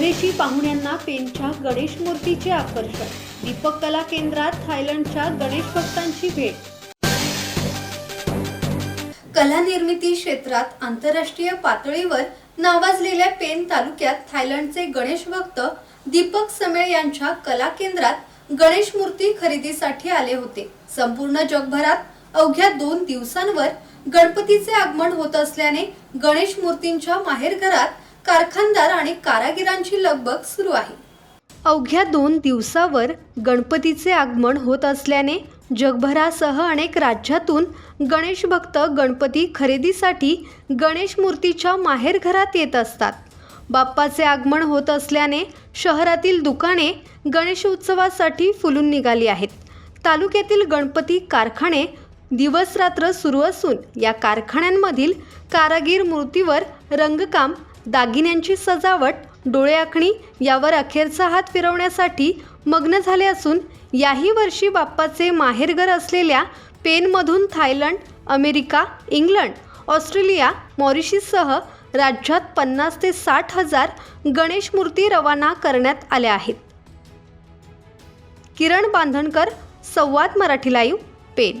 परदेशी पाहुण्यांना पेनच्या गणेश मूर्तीचे आकर्षण. दीपक कला केंद्रात थायलंडच्या गणेश भक्तांची भेट. कला निर्मिती क्षेत्रात आंतरराष्ट्रीय पातळीवर नावाजलेल्या पेन तालुक्यात थायलंडचे गणेश भक्त दीपक समेळ यांच्या कला केंद्रात गणेश मूर्ती खरेदीसाठी आले होते. संपूर्ण जगभरात अवघ्या दोन दिवसांवर गणपतीचे आगमन होत असल्याने गणेश मूर्तींच्या माहेरघरात कारखानदार आणि कारागिरांची लगबग सुरू आहे. अवघ्या दोन दिवसावर गणपतीचे आगमन होत असल्याने जगभरासह अनेक राज्यातून गणेश भक्त गणपती खरेदीसाठी गणेश मूर्तीच्या माहेरघरात येत असतात. बाप्पाचे आगमन होत असल्याने शहरातील दुकाने गणेश उत्सवासाठी फुलून निघाली आहेत. तालुक्यातील गणपती कारखाने दिवसरात्र सुरू असून या कारखान्यांमधील कारागीर मूर्तीवर रंगकाम दागिन्यांची सजावट डोळे आखणी यावर अखेरचा हात फिरवण्यासाठी मग्न झाले असून याही वर्षी बाप्पाचे माहेरघर असलेल्या पेनमधून थायलंड अमेरिका इंग्लंड ऑस्ट्रेलिया मॉरिशससह राज्यात पन्नास ते साठ हजार गणेश मूर्ती रवाना करण्यात आल्या आहेत. किरण बांधणकर संवाद मराठी लाईव्ह पेन.